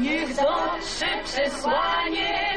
niech dotrze przesłanie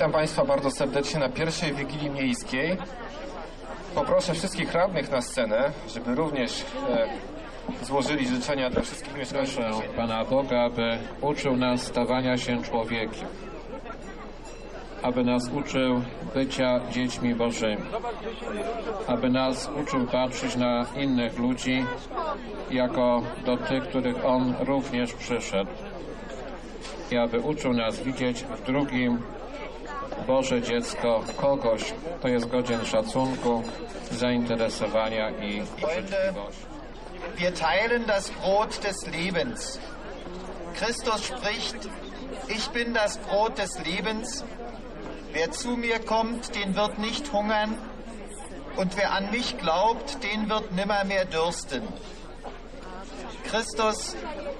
Witam Państwa bardzo serdecznie na pierwszej Wigilii Miejskiej. Poproszę wszystkich radnych na scenę, żeby również e, złożyli życzenia dla wszystkich mieszkańców. Proszę Pana Boga, aby uczył nas stawania się człowiekiem, aby nas uczył bycia dziećmi Bożymi, aby nas uczył patrzeć na innych ludzi jako do tych, których On również przyszedł i aby uczył nas widzieć w drugim Boże dziecko kogoś, kto jest godzien szacunku, zainteresowania i życzliwości. Wir teilen das Brot des Lebens. Christus spricht, ich bin das Brot des Lebens. Wer zu mir kommt, den wird nicht hungern, und wer an mich glaubt, den wird nimmermehr dürsten. Christus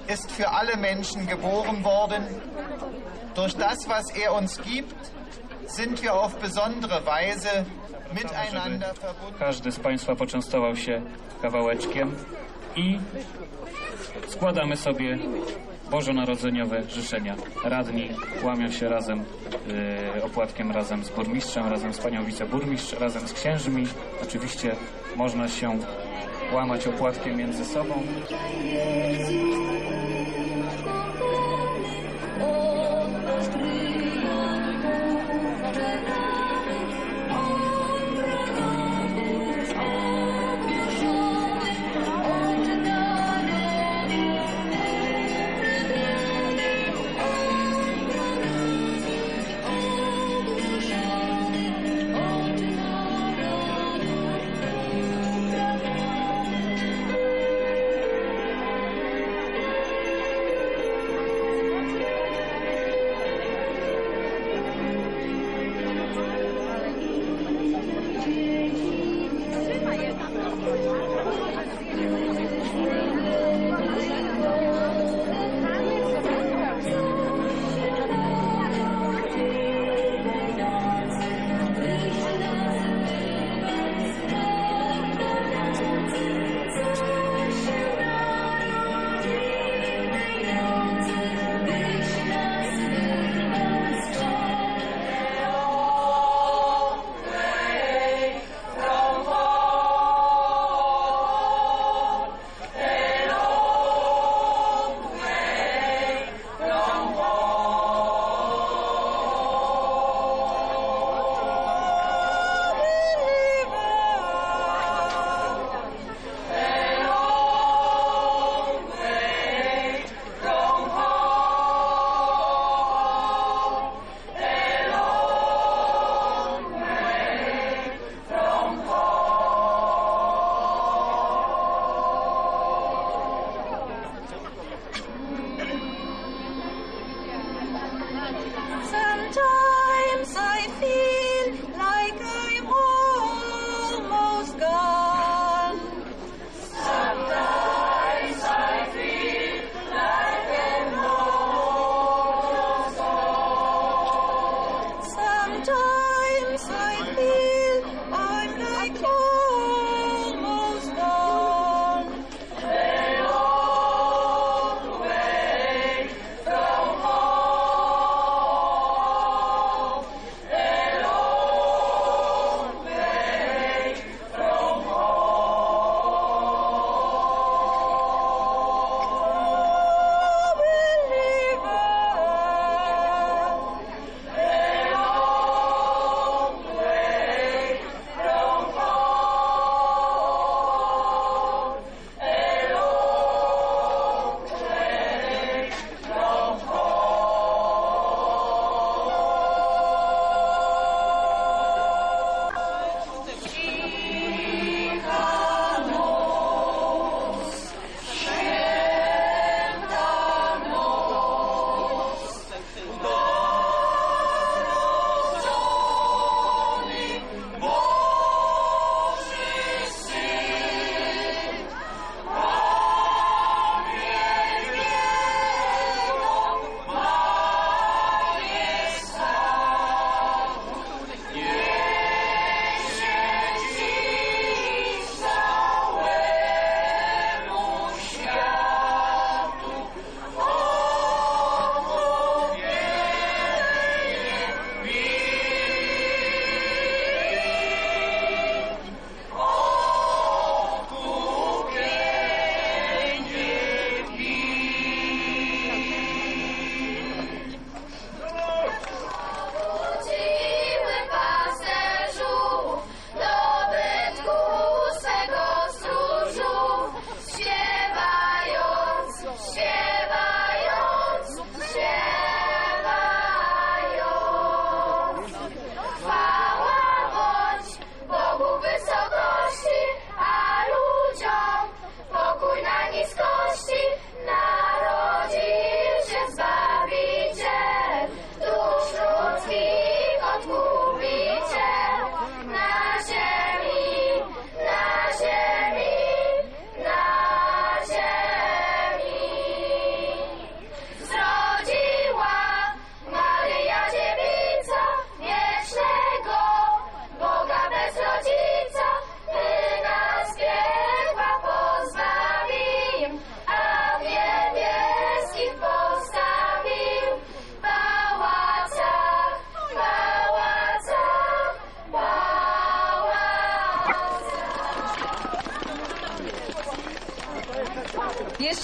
ist für alle Menschen geboren worden. Durch das, was er uns gibt, Każdy z Państwa poczęstował się kawałeczkiem i składamy sobie bożonarodzeniowe życzenia. Radni łamią się razem y, opłatkiem razem z burmistrzem, razem z panią wiceburmistrz, razem z księżmi. Oczywiście można się łamać opłatkiem między sobą.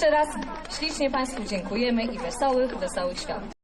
Jeszcze raz ślicznie Państwu dziękujemy i wesołych, wesołych świąt.